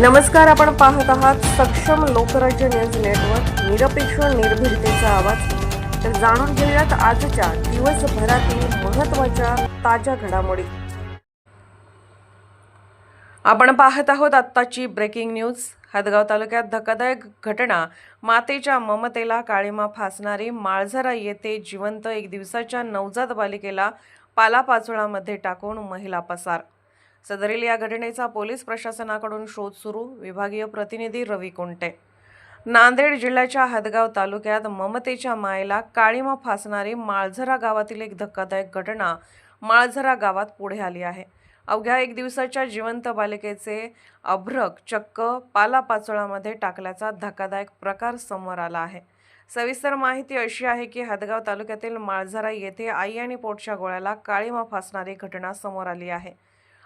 नमस्कार आपण पाहत आहात सक्षम लोकराज्य न्यूज नेटवर्क निरपेक्ष निर्भीडतेचा आवाज. तर जाणून घेऊयात आजच्या दिवसभरातील महत्त्वाच्या ताज्या घडामोडी. आपण पाहत आहोत आत्ताची ब्रेकिंग न्यूज. हदगाव तालुक्यात धक्कादायक घटना. मातेच्या ममतेला काळीमा फासणारी माळझरा येथे जिवंत एक दिवसाच्या नवजात बालिकेला पालापाचोळामध्ये टाकून महिला पसार सदरील या घटनेचा पोलीस प्रशासनाकडून शोध सुरू विभागीय प्रतिनिधी रवी कुंटे. नांदेड जिल्ह्याच्या हदगाव तालुक्यात ममतेच्या मायेला काळीमा फासणारी माळझरा गावातील एक धक्कादायक घटना माळझरा गावात पुढे आली आहे. अवघ्या एक दिवसाच्या जिवंत बालिकेचे अभ्रक चक्क पालापाचोळामध्ये टाकल्याचा धक्कादायक प्रकार समोर आला आहे. सविस्तर माहिती अशी आहे की हदगाव तालुक्यातील माळझरा येथे आई आणि पोटच्या गोळ्याला काळीमा फासणारी घटना समोर आली आहे.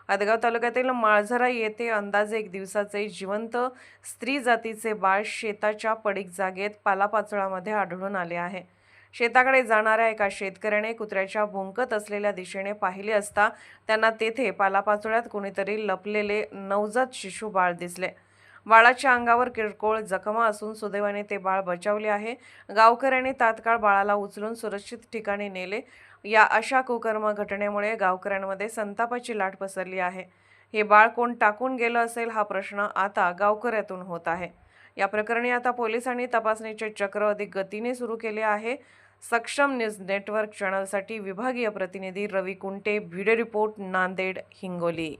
हदगाव तालुक्यातील माळझरा येथे अंदाजे एक दिवसाचे जिवंत स्त्री जातीचे बाळ शेताच्या पडीक जागेत पालापाचोळामध्ये आढळून आले आहे. शेताकडे जाणाऱ्या एका शेतकऱ्याने कुत्र्याच्या भुंकत असलेल्या दिशेने पाहिले असता त्यांना तेथे पालापाचोळ्यात कुणीतरी लपलेले नवजात शिशु बाळ दिसले. बाळाच्या अंगावर किरकोळ जखमा असून सुदैवाने ते बाळ बचावले आहे. गावकऱ्यांनी तात्काळ बाळाला उचलून सुरक्षित ठिकाणी नेले. या अशा कुकर्म घटनेमुळे गावकऱ्यांमध्ये संतापाची लाट पसरली आहे. हे बाळ कोण टाकून गेलं असेल हा प्रश्न आता गावकऱ्यातून होत आहे. या प्रकरणी आता पोलिसांनी तपासणीचे चक्र अधिक गतीने सुरू केले आहे. सक्षम न्यूज नेटवर्क चॅनलसाठी विभागीय प्रतिनिधी रवी कुंटे व्हिडिओ रिपोर्ट नांदेड हिंगोली.